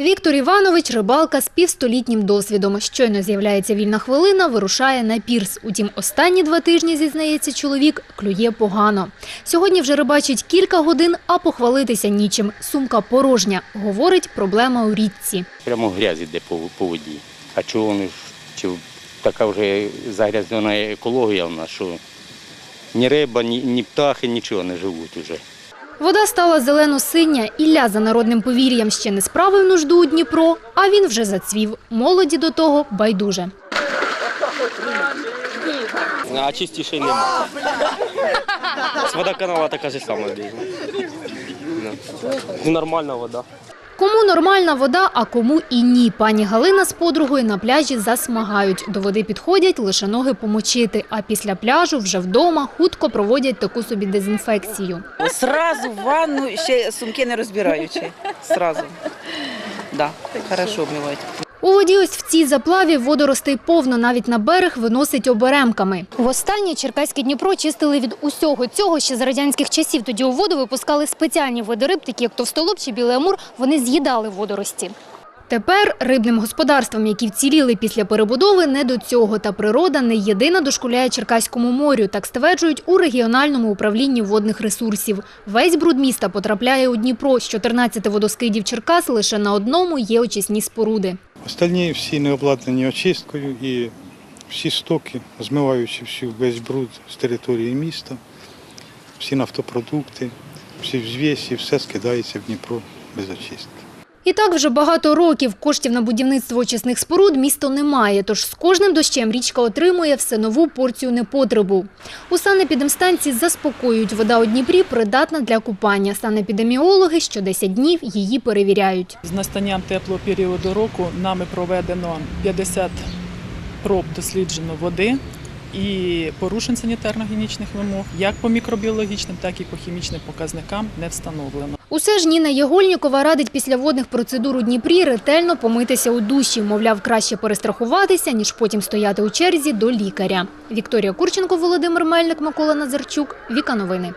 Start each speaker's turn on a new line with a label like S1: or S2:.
S1: Віктор Іванович – рибалка з півстолітнім досвідом. Щойно з'являється вільна хвилина, вирушає на пірс. Утім, останні два тижні, зізнається чоловік, клює погано. Сьогодні вже рибачить кілька годин, а похвалитися нічим. Сумка порожня. Говорить, проблема у річці.
S2: Прямо грязь іде по, воді. А чого ж, чи така вже загрязнена екологія в нас, що ні риба, ні, ні птахи, нічого не живуть уже.
S1: Вода стала зелено-синя. Ілля за народним повір'ям ще не справив нужду у Дніпро, а він вже зацвів. Молоді до того байдуже.
S3: А чистіше нема. З водоканала така ж сама. Ну, Нормальна вода.
S1: Кому нормальна вода, а кому і ні. Пані Галина з подругою на пляжі засмагають. До води підходять лише ноги помочити, а після пляжу вже вдома хутко проводять таку собі дезінфекцію.
S4: Сразу в ванну, ще сумки не розбираючи. Сразу. Да, хорошо вмивати.
S1: У воді ось в цій заплаві водоростей повно, навіть на берег виносить оберемками. Востаннє Черкаське Дніпро чистили від усього цього ще з радянських часів. Тоді у воду випускали спеціальні види риб, такі як товстолоб чи білий амур, вони з'їдали водорості. Тепер рибним господарствам, які вціліли після перебудови, не до цього. Та природа не єдина дошкуляє Черкаському морю, так стверджують у регіональному управлінні водних ресурсів. Весь бруд міста потрапляє у Дніпро. З 14 водоскидів Черкас лише на одному є очисні споруди.
S5: Остальні всі не обладнані очисткою і всі стоки, змиваючи всю весь бруд з території міста, всі нафтопродукти, всі взвісі, все скидається в Дніпро без очистки.
S1: І так вже багато років коштів на будівництво очисних споруд місто не має, тож з кожним дощем річка отримує все нову порцію непотребу. У санепідемстанції заспокоюють, вода у Дніпрі придатна для купання. Санепідеміологи що 10 днів її перевіряють.
S6: З настанням теплого періоду року нами проведено 50 проб досліджено води і порушень санітарно-гінічних вимог як по мікробіологічним, так і по хімічним показникам не встановлено.
S1: Усе ж Ніна Єгольнікова радить після водних процедур у Дніпрі ретельно помитися у душі. Мовляв, краще перестрахуватися, ніж потім стояти у черзі до лікаря. Вікторія Курченко, Володимир Мельник, Микола Назарчук. Віка новини.